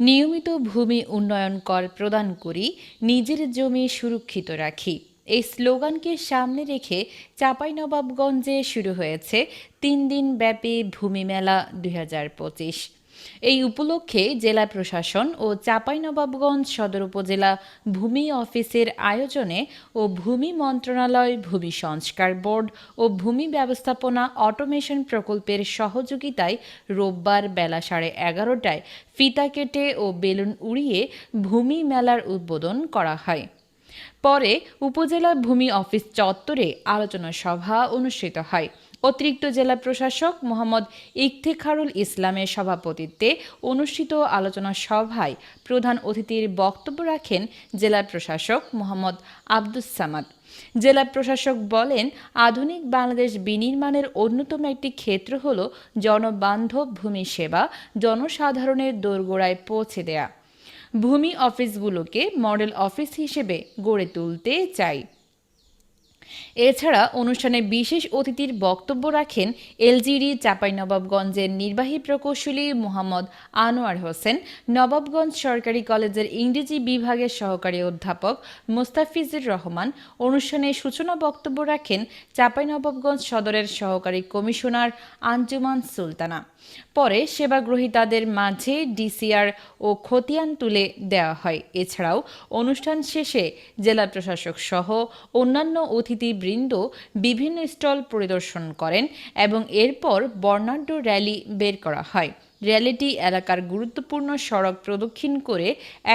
নিয়মিত ভূমি উন্নয়ন কর প্রদান করি, নিজের জমি সুরক্ষিত রাখি। এই স্লোগানকে সামনে রেখে চাঁপাইনবাবগঞ্জে শুরু হয়েছে তিন দিন ব্যাপী ভূমি মেলা দুই হাজার পঁচিশ। এই উপলক্ষে জেলা প্রশাসন ও চাঁপাইনবাবগঞ্জ সদর উপজেলা ভূমি অফিসের আয়োজনে ও ভূমি মন্ত্রণালয়, ভূমি সংস্কার বোর্ড ও ভূমি ব্যবস্থাপনা অটোমেশন প্রকল্পের সহযোগিতায় রোববার বেলা সাড়ে এগারোটায় ফিতা কেটে ও বেলুন উড়িয়ে ভূমি মেলার উদ্বোধন করা হয়। পরে উপজেলা ভূমি অফিস চত্বরে আলোচনা সভা অনুষ্ঠিত হয়। অতিরিক্ত জেলা প্রশাসক মোহাম্মদ ইফতেখারুল ইসলামের সভাপতিত্বে অনুষ্ঠিত আলোচনা সভায় প্রধান অতিথির বক্তব্য রাখেন জেলা প্রশাসক মোহাম্মদ আব্দুস সামাদ। জেলা প্রশাসক বলেন, আধুনিক বাংলাদেশ বিনির্মাণের অন্যতম একটি ক্ষেত্র হল জনবান্ধব ভূমি সেবা, জনসাধারণের দোরগোড়ায় পৌঁছে দেয়া। ভূমি অফিসগুলোকে মডেল অফিস হিসেবে গড়ে তুলতে চাই। এছাড়া অনুষ্ঠানে বিশেষ অতিথির বক্তব্য রাখেন এলজিডি চাঁপাইনবাবগঞ্জের নির্বাহী প্রকৌশলী মোহাম্মদ আনোয়ার হোসেন, নবাবগঞ্জ সরকারি কলেজের ইংরেজি বিভাগের সহকারী অধ্যাপক মোস্তাফিজুর রহমান। অনুষ্ঠানে সূচনা বক্তব্য রাখেন চাঁপাইনবাবগঞ্জ সদরের সহকারী কমিশনার আঞ্জুমান সুলতানা। পরে সেবাগ্রহীতাদের মাঝে ডিসিআর ও খতিয়ান তুলে দেওয়া হয়। এছাড়াও অনুষ্ঠান শেষে জেলা প্রশাসক সহ অন্যান্য অতিথিবৃন্দ বিভিন্ন স্টল পরিদর্শন করেন এবং এরপর বর্ণাঢ্য র্যালি বের করা হয়। র্যালিটি এলাকার গুরুত্বপূর্ণ সড়ক প্রদক্ষিণ করে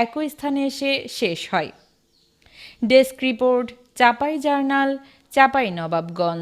একই স্থানে এসে শেষ হয়। Desk report, Chapai journal, Chapai Nawabganj.